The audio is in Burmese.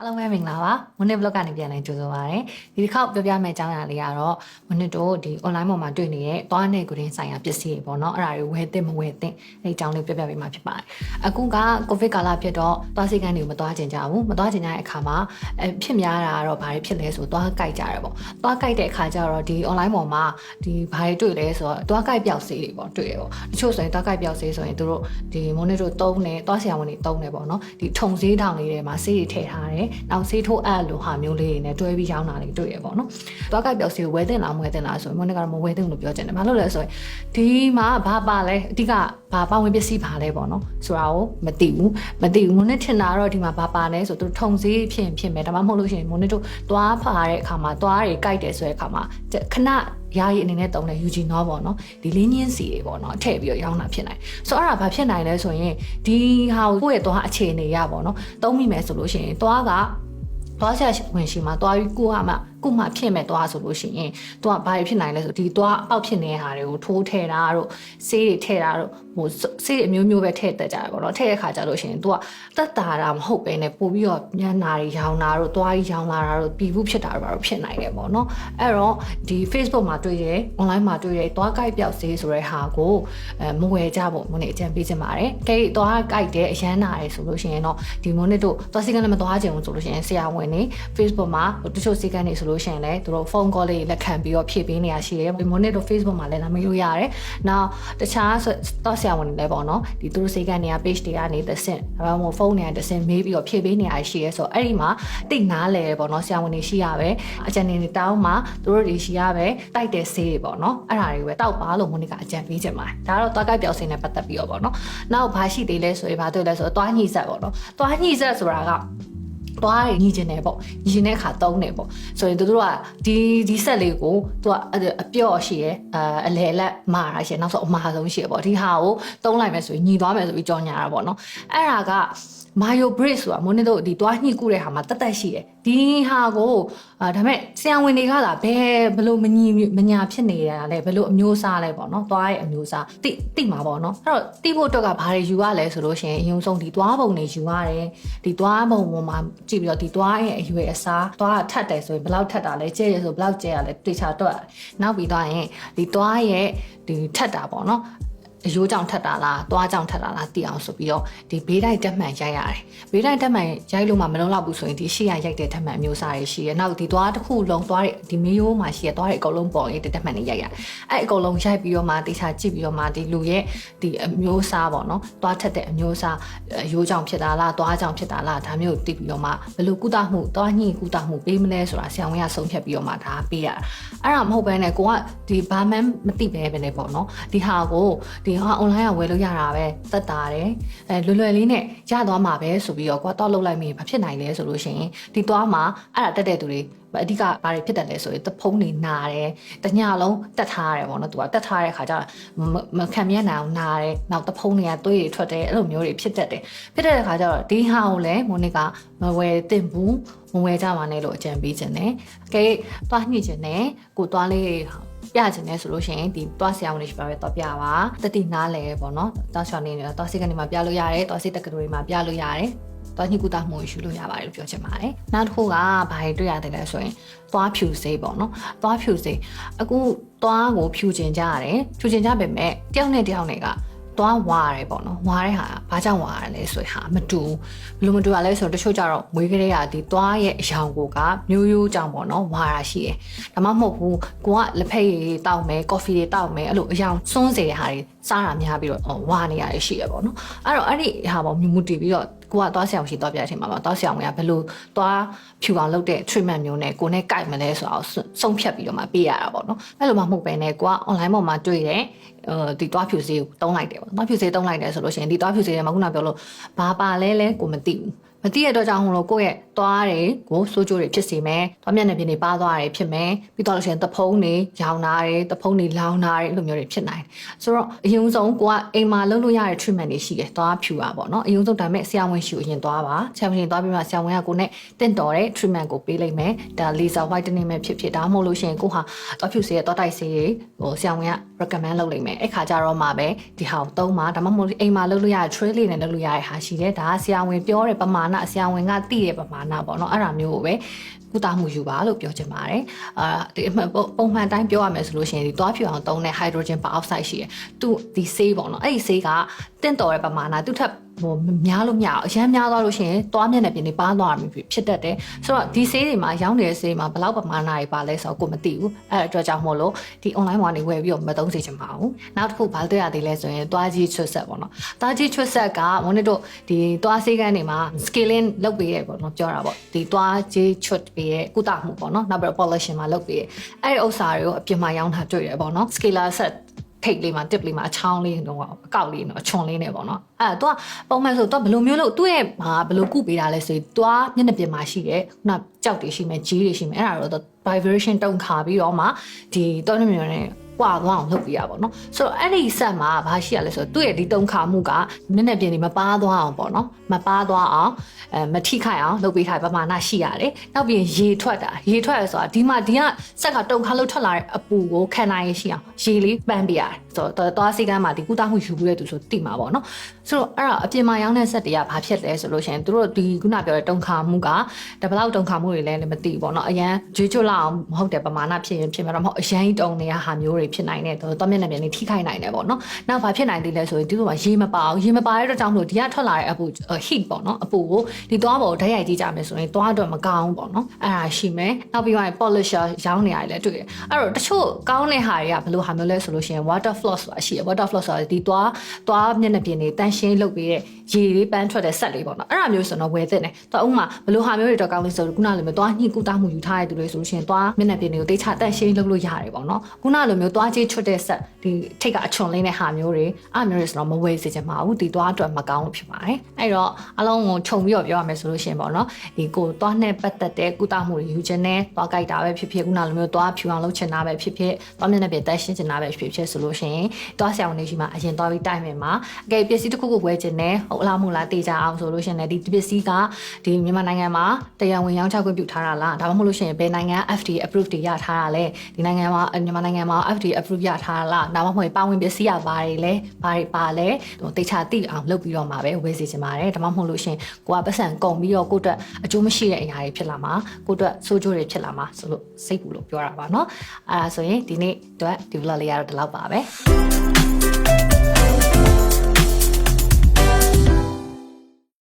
အားလုံးပဲမင်္ဂလာပါမွနစ် blog ကနေပြန်လည်ကြိုဆိုပါရစေဒီတစ်ခေါက်ပြောပြမယ့်အကြောင်းအရာလေးကတော့မွနစ်တို့ဒီ online ပေါ်မှာတွေ့နေတဲ့သွားနေကိုရင်းဆိုင်ရာပစ္စည်းတွေပေါ့နော်အဲ့ဒါတွေဝယ်သင့်မဝယ်သင့်အဲ့ဒီအကြောင်းလေးပြောပြပေးမှာဖြစ်ပါတယ်အခုကကိုဗစ်ကာလဖြစ်တော့သွားစိတ်ကန်းတွေကိုမသွားကျင်ကြဘူးမသွားကျင်ကြတဲ့အခါမှာအဖြစ်များတာကတော့ဘာတွေဖြစ်လဲဆိုသွားကြိုက်ကြတယ်ပေါ့သွားကြိုက်တဲ့အခါကျတော့ဒီ online ပေါ်မှာဒီဘာတွေတွေ့လဲဆိုတော့သွားကြိုက်ပြောက်စေးတွေပေါ့တွေ့ရပေါ့တချို့ဆိုရင်သွားကြိုက်ပြောက်စေးဆိုရင်တို့ဒီမွနစ်တို့တုံးတယ်သွားဆရာဝန်တွေတုံးတယ်ပေါ့နော်ဒီထုံစေးတောင်လေးတွေမှာစေးတွေထည့်ထားတယ်နောက်ဆေးထိုးအပ်လိုဟာမျိုးလေးတွေနဲ့တွဲပြီးရောင်းတာလေးတွေ့ရပေါ့နော်။သွားကြိုက်ပြောက်စီကိုဝယ်တင်လားမဝယ်တင်လားဆိုရင်မနေ့ကတော့မဝယ်တင်လို့ပြောချင်တယ်။ဘာလို့လဲဆိုရင်ဒီမှာဘာပါလဲအဓိကဘာပါဝင်ပစ္စည်းပါလဲပေါ့နော်။ဆိုတာကိုမသိဘူး။မသိဘူး။မနေ့ထင်တာတော့ဒီမှာဘာပါလဲဆိုသူထုံစည်းဖြစ်ရင်ဖြစ်မယ်ဒါမှမဟုတ်လို့ရှိရင်မနေ့တို့သွားဖာတဲ့အခါမှာသွားတွေကြိုက်တယ်ဆိုတဲ့အခါမှာခဏ ယာယီအနေနဲ့တုံးတဲ့ UG နော်ပေါ့နော်ဒီလင်းချင်းစီတွေပေါ့နော်ထည့်ပြီးတော့ရောင်းတာဖြစ်နိုင်ဆိုတော့အဲ့ဒါဘာဖြစ်နိုင်လဲဆိုရင်ဒီဟာကိုကိုယ့်ရဲ့သွားအခြေအနေရပေါ့နော်တုံးမိမယ်ဆိုလို့ရှိရင်သွားကသွားဆက်ဝင်ရှိမှာသွားပြီးကိုကမှကိုမှဖြစ်မဲ့သွားဆိုလို့ရှိရင်သူကဘာဖြစ်နိုင်လဲဆိုဒီသွားအောက်ဖြစ်နေတဲ့ဟာတွေကိုထိုးထည့်တာတို့ဆေးတွေထည့်တာတို့ဟိုဆေးတွေအမျိုးမျိုးပဲထည့်တတ်ကြတယ်ပေါ့နော်ထည့်တဲ့ခါကျလို့ရှိရင်သူကတက်တာတာမဟုတ်ပဲねပို့ပြီးတော့ညနာတွေရောင်းတာတို့သွားကြီးရောင်းလာတာတို့ပြီးဘူးဖြစ်တာတို့ဘာလို့ဖြစ်နိုင်တယ်ပေါ့နော်အဲ့တော့ဒီ Facebook မှာတွေ့တယ် online မှာတွေ့တယ်သွားကြိုက်ပြောက်ဆေးဆိုတဲ့ဟာကိုအဲမဝယ်ကြဖို့မနေ့အကြံပေးချင်ပါတယ်ကဲသွားကြိုက်တယ်အရန်နာတယ်ဆိုလို့ရှိရင်တော့ဒီမနေ့တို့သွားစီကလည်းမသွားချင်ဘူးဆိုလို့ရှိရင်ဆရာဝန်နေ Facebook မှာတချို့စီကန်းနေဆိုလို့ရှိရင်လည်းသူတို့ဖုန်း call လေးလက်ခံပြီးတော့ဖြည့်ပေးနေရရှိတယ်ဒီမနေ့တို့ Facebook မှာလည်းလာမေးလို့ရတယ်နောက်တခြားတော့ဆရာဝန်တွေလည်းပေါ့နော်ဒီသူတို့စီကန်းနေရ page တွေကနေသစင်ဒါမှမဟုတ်ဖုန်းတွေကသစင်မေးပြီးတော့ဖြည့်ပေးနေရရှိရဲဆိုတော့အဲ့ဒီမှာတိတ်နားလဲပေါ့နော်ဆရာဝန်တွေရှိရပဲအကြံဉာဏ်တွေတောင်းမှာသူတို့တွေရှိရပဲတိုက်တဲ့ဆေးတွေပေါ့နော်အဲ့ဒါတွေပဲတောက်ပါလို့မနေ့ကအကြံပေးချင်ပါတယ်ဒါကတော့တွားကိုက်ပြောက်စင်းနဲ့ပတ်သက်ပြီးတော့ပေါ့နော်နောက်ဘာရှိသေးလဲဆိုရင်ဘာတွေ့လဲဆိုတော့တွားညှိဆက်ပေါ့နော်တွားညှိဆက်ဆိုတာက သွားရညီကျင်တယ်ပေါ့ညီကျင်တဲ့အခါတုံးတယ်ပေါ့ဆိုရင်တို့တို့ကဒီဒီဆက်လေးကိုသူကအပြော့ရှိရဲအအလေလက်မာတာရှိရဲနောက်ဆုံးအမာဆုံးရှိရဲပေါ့ဒီဟာကိုတုံးလိုက်မယ်ဆိုရင်ညီသွားမယ်ဆိုပြီးကြော်ညာတာပေါ့နော်အဲ့ဒါက Mayo Bridge ဆိုတာမိုးနေတို့ဒီသွားညှိကူတဲ့ဟာမှာတက်တက်ရှိတယ်ဒီဟာကိုအာဒါမဲ့ဆရာဝန်တွေကလာဘယ်ဘလို့မညီမညာဖြစ်နေရတာလဲဘလို့အမျိုးအစားလဲပေါ့နော်သွားရဲ့အမျိုးအစားတိတိမှာပေါ့နော်အဲ့တော့တိဖို့အတွက်ကဘာတွေယူရလဲဆိုလို့ရှိရင်အရင်ဆုံးဒီသွားပုံတွေယူရတယ်ဒီသွားပုံပေါ်မှာကြည့်ပြီးတော့ဒီသွားရဲ့အရွယ်အစားသွားထက်တယ်ဆိုရင်ဘယ်လောက်ထက်တာလဲကျဲရဆိုဘယ်လောက်ကျဲရလဲတေချာတော့နောက်ပြီးတော့ရင်ဒီသွားရဲ့ဒီထက်တာပေါ့နော် အယိုးကြောင့်ထက်တာလားသွားကြောင့်ထက်တာလားသိအောင်ဆိုပြီးတော့ဒီဘေးတိုက်တက်မှန်ရိုက်ရတယ်ဘေးတိုက်တက်မှန်ရိုက်လို့မှမလုံးတော့ဘူးဆိုရင်ဒီရှေ့ရရိုက်တဲ့တက်မှန်အမျိုးအစားတွေရှိရနောက်ဒီသွားတစ်ခုလုံးသွားတဲ့ဒီမီယိုးမှာရှိရသွားတဲ့အကုန်လုံးပေါ်ရတဲ့တက်မှန်တွေရိုက်ရအဲ့အကုန်လုံးရိုက်ပြီးတော့မှတေချာကြည့်ပြီးတော့မှဒီလူရဲ့ဒီအမျိုးအစားပေါ့နော်သွားထက်တဲ့အမျိုးအစားအယိုးကြောင့်ဖြစ်တာလားသွားကြောင့်ဖြစ်တာလားဒါမျိုးသိပြီးတော့မှဘယ်လိုကုသမှုသွားညှိကုသမှုပေးမလဲဆိုတာဆရာဝန်ကဆုံးဖြတ်ပြီးတော့မှဒါပေးရတာအဲ့ဒါမဟုတ်ဘဲနဲ့ကိုကဒီဘာမှမသိပဲပဲလေပေါ့နော်ဒီဟာကိုဒီဟာ online ကဝယ်လို့ရတာပဲသက်တာတယ်အဲလွယ်လွယ်လေးနဲ့ရသွားမှာပဲဆိုပြီးတော့ကိုကတော့လုတ်လိုက်မိဘာဖြစ်နိုင်လဲဆိုလို့ရှိရင်ဒီသွားမှာအဲ့ဒါတက်တဲ့သူတွေအဓိကဘာတွေဖြစ်တယ်လဲဆိုရင်တဖုံးနေနာတယ်တညလုံးတက်ထားရတယ်ပေါ့နော်သူကတက်ထားတဲ့ခါကျမခံမြနိုင်အောင်နာတယ်နောက်တဖုံးတွေကသွေးတွေထွက်တယ်အဲ့လိုမျိုးတွေဖြစ်တတ်တယ်ဖြစ်တဲ့ခါကျတော့ဒီဟာကိုလည်းမိုးနစ်ကမဝယ်သင့်ဘူးမဝယ်ကြပါနဲ့လို့အကြံပေးခြင်းတယ်ကဲသွားညှိခြင်းတယ်ကိုသွားလေး ပြချင်တယ်ဆိုလို့ရှိရင်ဒီသွားဆရာဝန်တွေရှိပါပဲတော့ပြပါတတိနားလဲပေါ့နော်တောက်ချောင်းနေတော့သွားစိတ်ကနေမှာပြလို့ရတယ်သွားစိတ်တက္ကသိုလ်တွေမှာပြလို့ရတယ်သွားညှိကူတာမှုယူလို့ရပါတယ်လို့ပြောချင်ပါတယ်နောက်တစ်ခုကဘာတွေတွေ့ရတယ်လဲဆိုရင်သွားဖြူစေးပေါ့နော်သွားဖြူစေးအခုသွားကိုဖြူကျင်ကြရတယ်ဖြူကျင်ကြပေမဲ့တယောက်နဲ့တယောက်နဲ့က သွားဝါရတယ်ပေါ့နော်ဝါတဲ့ဟာဘာကြောင့်ဝါရလဲဆိုရင်ဟာမတူဘလို့မတူရလဲဆိုတော့တချို့ကြတော့မွေးကလေးကဒီသွားရဲ့အယောင်ကိုကမျိုးရိုးကြောင့်ပေါ့နော်ဝါတာရှိတယ်ဒါမှမဟုတ်ဘူးကိုကလက်ဖက်ရည်တောက်မယ်ကော်ဖီတွေတောက်မယ်အဲ့လိုအယောင်စွန်းစေတဲ့ဟာတွေစားတာများပြီးတော့ဝါနေရတယ်ရှိရပေါ့နော်အဲ့တော့အဲ့ဒီဟာပေါ့မြူမူတည်ပြီးတော့ကိုကသွားဆရာဝန်ရှိသွားပြတဲ့အချိန်မှာပါသွားဆရာဝန်ကဘယ်လိုသွားဖြူအောင်လုပ်တဲ့ treatment မျိုးနဲ့ကိုနဲ့ကြိုက်မလဲဆိုတော့ဆုံးဖြတ်ပြီးတော့မှပေးရတာပေါ့နော်အဲ့လိုမှမဟုတ်ပဲねကိုက online ပေါ်မှာတွေ့တယ်အဲ ဒီသွားဖြူစေးကိုတုံးလိုက်တယ်ပေါ့သွားဖြူစေးတုံးလိုက်တယ်ဆိုလို့ရှိရင်ဒီသွားဖြူစေးတွေမှာခုနပြောလို့ဘာပါလဲလဲကိုမသိဘူးမသိရတဲ့အတွက်ကြောင့်ဟိုလိုကိုယ့်ရဲ့သွားတွေကိုစိုးကြိုးတွေဖြစ်စေမယ်။သွားမျက်နှာပြင်တွေပါသွားတယ်ဖြစ်မယ်။ပြီးတော့လို့ရှိရင်သဖုံးတွေရောင်နာတယ်သဖုံးတွေလောင်နာတယ်အဲ့လိုမျိုးတွေဖြစ်နိုင်တယ်။ဆိုတော့အရင်ဆုံးကိုကအိမ်မှာလုပ်လို့ရတဲ့ treatment တွေရှိတယ်။သွားဖြူတာပေါ့နော်။အရင်ဆုံးဒါပေမဲ့ဆရာဝန်ရှိကိုအရင်သွားပါ။ဆရာဝန်ရှင်သွားပြီးမှဆရာဝန်ကကိုနဲ့တင့်တော်တဲ့ treatment ကိုပေးလိုက်မယ်။ဒါ laser whitening ပဲဖြစ်ဖြစ်ဒါမှမဟုတ်လို့ရှိရင်ကိုဟာသွားဖြူစေးရဲ့သွားတိုက်စေးတွေဟိုဆရာဝန်က recommend လုပ်လိုက်မယ်။အဲ့ခါကျတော့မှပဲဒီဟာကိုသုံးပါဒါမှမဟုတ်အိမ်မှာလုပ်လို့ရတဲ့ trail လေးနဲ့လုပ်လို့ရတဲ့ဟာရှိတယ်။ဒါကဆရာဝန်ပြောတဲ့ပမာဏဏဆရာဝန်ကသိတဲ့ပမာဏပေါ့နော်အဲ့ဒါမျိုးကိုပဲကုသမှုယူပါလို့ပြောချင်ပါတယ်အာဒီအမှန်ပုံပုံမှန်အတိုင်းပြောရမယ်ဆိုလို့ရှိရင်ဒီသွားဖြူအောင်သုံးတဲ့ hydrogen peroxide ရှိတယ်သူဒီဆေးပေါ့နော်အဲ့ဒီဆေးကတင့်တော်တဲ့ပမာဏသူထက်ဟိုများလို့မရအောင်အရန်များသွားလို့ရှိရင်သွားမျက်နှာပြင်တွေပါသွားမှာဖြစ်တတ်တယ်ဆိုတော့ဒီဆေးတွေမှာရောင်းနေတဲ့ဆေးမှာဘယ်လောက်ပမာဏတွေပါလဲဆိုတော့ကိုမသိဘူးအဲ့အတွက်ကြောင့်မို့လို့ဒီ online ပေါ်ကနေဝယ်ပြီးတော့မသုံးစေချင်ပါဘူးနောက်တစ်ခုဘာတွေ့ရသေးလဲဆိုရင်သွားကြီးချွတ်ဆက်ပေါ့နော်သွားကြီးချွတ်ဆက်ကမနစ်တို့ဒီသွားဆေးကန်းတွေမှာ scaling လုပ်ပေးရပေါ့နော်ပြောတာပေါ့ဒီသွားကြီးချွတ်ပေးရကုသမှုပေါ့နော်နောက်ပြီးတော့ polishing မှာလုပ်ပေးရအဲ့ဒီဥစ္စာတွေကိုအပြင်မှာရောင်းတာတွေ့ရပေါ့နော် scaler set ထိတ်လေးမှာတစ်လေးမှာအချောင်းလေးတော့အကောက်လေးနော်အချွန်လေးနဲ့ပေါ့နော်အဲ့တော့ပုံမှန်ဆိုတော့ဘယ်လိုမျိုးလို့သူ့ရဲ့ဟာဘယ်လိုကုပေးတာလဲဆိုရင်တွားမျက်နှာပြင်မှာရှိတယ်ခုနကြောက်တွေရှိမယ်ကြီးတွေရှိမယ်အဲ့ဒါတော့ vibration တုံခါပြီးတော့မှဒီတော့မျက်နှာပြင်နဲ့ ပွာသွားအောင်လုပ်ပြရပါတော့ဆိုတော့အဲ့ဒီဆက်မှာဘာရှိရလဲဆိုတော့သူ့ရဲ့ဒီတုံခါမှုကမျက်နှာပြင်တွေမပါသွားအောင်ပေါ့နော်မပါသွားအောင်အဲမထိခိုက်အောင်လုပ်ပေးထားပမာဏရှိရတယ်နောက်ပြီးရေထွက်တာရေထွက်ရဆိုတာဒီမှာဒီကဆက်ကတုံခါလို့ထွက်လာတဲ့အပူကိုခံနိုင်ရရှိအောင်ရေလေးပန်းပြရတယ်ဆိုတော့သွားစိတ်ကမ်းမှာဒီကုသမှုယူပြီးတဲ့သူဆိုတိမှာပေါ့နော် ဆိုတော့အဲ့ဒါအပြင်မှာရောင်းတဲ့ဆက်တွေကဘာဖြစ်လဲဆိုလို့ရှိရင်သူတို့ဒီခုနပြောတဲ့တုံခါမှုကတဘလောက်တုံခါမှုတွေလဲလည်းမသိဘူးပေါ့နော်အရန်ကြွေးချွတ်လောက်အောင်မဟုတ်တဲ့ပမာဏဖြစ်ရင်ဖြစ်မှာတော့မဟုတ်အရန်တုံနေတဲ့ဟာမျိုးတွေဖြစ်နိုင်တယ်တော့တော့မျက်နှာပြင်တွေထိခိုက်နိုင်တယ်ပေါ့နော်နောက်ဘာဖြစ်နိုင်သေးလဲဆိုရင်ဒီလိုမှာရေမပါအောင်ရေမပါတဲ့အတွက်ကြောင့်မလို့ဒီကထွက်လာတဲ့အပူ heat ပေါ့နော်အပူကိုဒီသွားပေါ်ဓာတ်ရိုက်ကြည့်ကြမယ်ဆိုရင်သွားတော့မကောင်းပေါ့နော်အဲ့ဒါရှိမယ်နောက်ပြီးတော့ polisher ရောင်းနေရတယ်လည်းတွေ့တယ်အဲ့တော့တချို့ကောင်းတဲ့ဟာတွေကဘယ်လိုဟာမျိုးလဲဆိုလို့ရှိရင် water floss ဆိုတာရှိတယ် water floss ဆိုတာဒီသွားသွားမျက်နှာပြင်တွေတန်ရှင်းလုပ်ပြီးတဲ့ ရေလေးပန်းထွက်တဲ့ဆက်လေးပေါ့နော်အဲ့ဒါမျိုးဆိုတော့ဝယ်သင့်တယ်တော့ဥမာဘယ်လိုဟာမျိုးတွေတော့ကောင်းလဲဆိုတော့ခုနလိုမျိုးသွားညှိကူတာမှုယူထားရတဲ့သူတွေဆိုလို့ရှိရင်သွားမျက်နှာပြင်တွေကိုတိတ်ချတန်ရှင်းလုပ်လို့ရတယ်ပေါ့နော်ခုနလိုမျိုးသွားချေးချွတ်တဲ့ဆက်ဒီထိတ်ကအချွန်လေးတဲ့ဟာမျိုးတွေအဲ့မျိုးတွေဆိုတော့မဝယ်စေချင်ပါဘူးဒီသွားအတွက်မကောင်းလို့ဖြစ်ပါတယ်အဲ့တော့အလုံးကိုခြုံပြီးတော့ပြောရမယ်ဆိုလို့ရှိရင်ပေါ့နော်ဒီကိုသွားနဲ့ပတ်သက်တဲ့ကုသမှုတွေယူခြင်းနဲ့သွားကြိုက်တာပဲဖြစ်ဖြစ်ခုနလိုမျိုးသွားဖြူအောင်လုပ်ချင်တာပဲဖြစ်ဖြစ်သွားမျက်နှာပြင်တက်ရှင်းချင်တာပဲဖြစ်ဖြစ်ဆိုလို့ရှိရင်သွားဆရာဝန်တွေရှိမှအရင်သွားပြီးတိုက်မယ်မှာအကယ်ပစ္စည်းတစ်ခုခုဝယ်ချင်တယ်ဟုတ်လားမဟုတ်လားတေချာအောင်ဆိုလို့ရှိရင်လည်းဒီပစ္စည်းကဒီမြန်မာနိုင်ငံမှာတရားဝင်ရောင်းချခွင့်ပြုထားတာလားဒါမှမဟုတ်လို့ရှိရင်ဘယ်နိုင်ငံ FDA approve တွေရထားတာလဲဒီနိုင်ငံမှာမြန်မာနိုင်ငံမှာ FDA approve ရထားတာလားဒါမှမဟုတ်ပါဝင်ပစ္စည်းရဘာတွေလဲဘာတွေပါလဲဟိုတေချာသိအောင်လုပ်ပြီးတော့မှာပဲဝယ်စီချင်ပါတယ်ဒါမှမဟုတ်လို့ရှိရင်ကိုကပတ်စံကုန်ပြီးတော့ကိုယ့်အတွက်အကျိုးမရှိတဲ့အရာတွေဖြစ်လာမှာကိုယ့်အတွက်ဆိုးကျိုးတွေဖြစ်လာမှာဆိုလို့စိတ်ပူလို့ပြောတာပါเนาะအဲ့ဒါဆိုရင်ဒီနေ့အတွက်ဒီ vlog လေးကတော့ဒီလောက်ပါပဲ